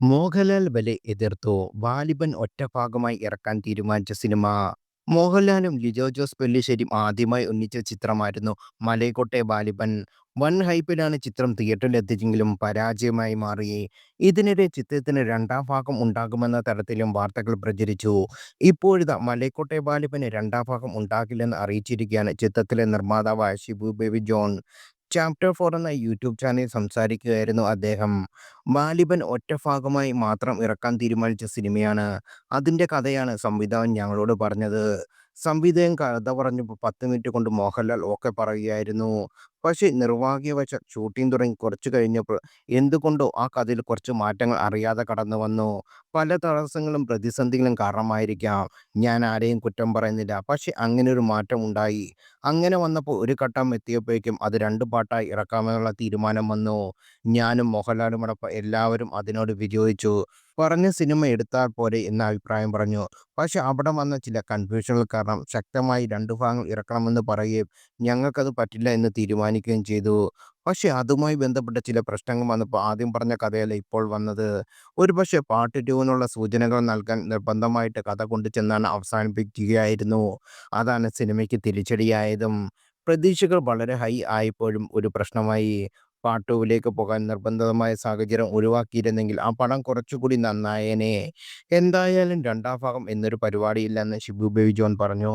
മോഹൻലാൽ ബലെ എതിർത്തു. വാലിബൻ ഒറ്റഭാഗമായി ഇറക്കാൻ തീരുമാനിച്ച സിനിമ. മോഹൻലാലും ലിജോ ജോസ് പെല്ലിശ്ശേരിയും ആദ്യമായി ഒന്നിച്ച ചിത്രമായിരുന്നു മലയക്കോട്ടെ വാലിബൻ. വൻ ഹൈപ്പിലാണ് ചിത്രം തിയേറ്ററിൽ തിയേറ്ററിലെത്തിച്ചെങ്കിലും പരാജയമായി മാറി. ഇതിനിടെ ചിത്രത്തിന് രണ്ടാം ഭാഗം ഉണ്ടാകുമെന്ന തരത്തിലും വാർത്തകൾ പ്രചരിച്ചു. ഇപ്പോഴിതാ മലയക്കോട്ടെ വാലിബന് രണ്ടാം ഭാഗം ഉണ്ടാകില്ലെന്ന് അറിയിച്ചിരിക്കുകയാണ് ചിത്രത്തിലെ നിർമ്മാതാവായ Shibu baby John. Chapter four എന്ന യൂട്യൂബ് ചാനലിൽ സംസാരിക്കുകയായിരുന്നു അദ്ദേഹം. വാലിബൻ ഒറ്റഭാഗമായി മാത്രം ഇറക്കാൻ തീരുമാനിച്ച സിനിമയാണ്. അതിന്റെ കഥയാണ് സംവിധായകൻ ഞങ്ങളോട് പറഞ്ഞത്. സംവിധായകൻ കഥ പറഞ്ഞപ്പോൾ പത്ത് മിനിറ്റ് കൊണ്ട് മോഹൻലാൽ ഓക്കെ പറയുകയായിരുന്നു. പക്ഷേ നിർഭാഗ്യവശാൽ ഷൂട്ടിംഗ് തുടങ്ങി കുറച്ച് കഴിഞ്ഞപ്പോൾ എന്തുകൊണ്ടോ ആ കഥയിൽ കുറച്ച് മാറ്റങ്ങൾ അറിയാതെ കടന്നു വന്നു പല തടസ്സങ്ങളും പ്രതിസന്ധികളും കാരണമായിരിക്കാം. ഞാൻ ആരെയും കുറ്റം പറയുന്നില്ല. അങ്ങനെ ഒരു മാറ്റം ഉണ്ടായി. അങ്ങനെ വന്നപ്പോൾ ഒരു ഘട്ടം എത്തിയപ്പോഴേക്കും അത് രണ്ട് പാട്ടായി ഇറക്കാമെന്നുള്ള തീരുമാനം വന്നു. ഞാനും മോഹൻലാലും അടപ്പം എല്ലാവരും അതിനോട് വിയോജിച്ചു. പറഞ്ഞ സിനിമ എടുത്താൽ പോരെ എന്ന അഭിപ്രായം പറഞ്ഞു. പക്ഷേ അവിടെ വന്ന ചില കൺഫ്യൂഷനുകൾ കാരണം ശക്തമായി രണ്ട് ഭാഗങ്ങൾ ഇറക്കണമെന്ന് പറയുകയും ഞങ്ങൾക്കത് പറ്റില്ല എന്ന് തീരുമാനിക്കുകയും ചെയ്തു. പക്ഷെ അതുമായി ബന്ധപ്പെട്ട ചില പ്രശ്നങ്ങൾ വന്നപ്പോൾ ആദ്യം പറഞ്ഞ കഥയല്ല ഇപ്പോൾ വന്നത്. ഒരുപക്ഷേ പാർട്ട് ടുവിനുള്ള സൂചനകൾ നൽകാൻ നിർബന്ധമായിട്ട് കഥ കൊണ്ടുചെന്നാണ് അവസാനിപ്പിക്കുകയായിരുന്നു. അതാണ് സിനിമയ്ക്ക് തിരിച്ചടിയായതും. പ്രതീക്ഷകൾ വളരെ ഹൈ ആയപ്പോഴും ഒരു പ്രശ്നമായി. പാർട്ട് ടുവിലേക്ക് പോകാൻ നിർബന്ധിതമായ സാഹചര്യം ഒഴിവാക്കിയിരുന്നെങ്കിൽ ആ പടം കുറച്ചുകൂടി നന്നായേനെ. എന്തായാലും രണ്ടാം ഭാഗം എന്നൊരു പരിപാടിയില്ലെന്ന് ഷിബു ബേബി ജോൺ പറഞ്ഞു.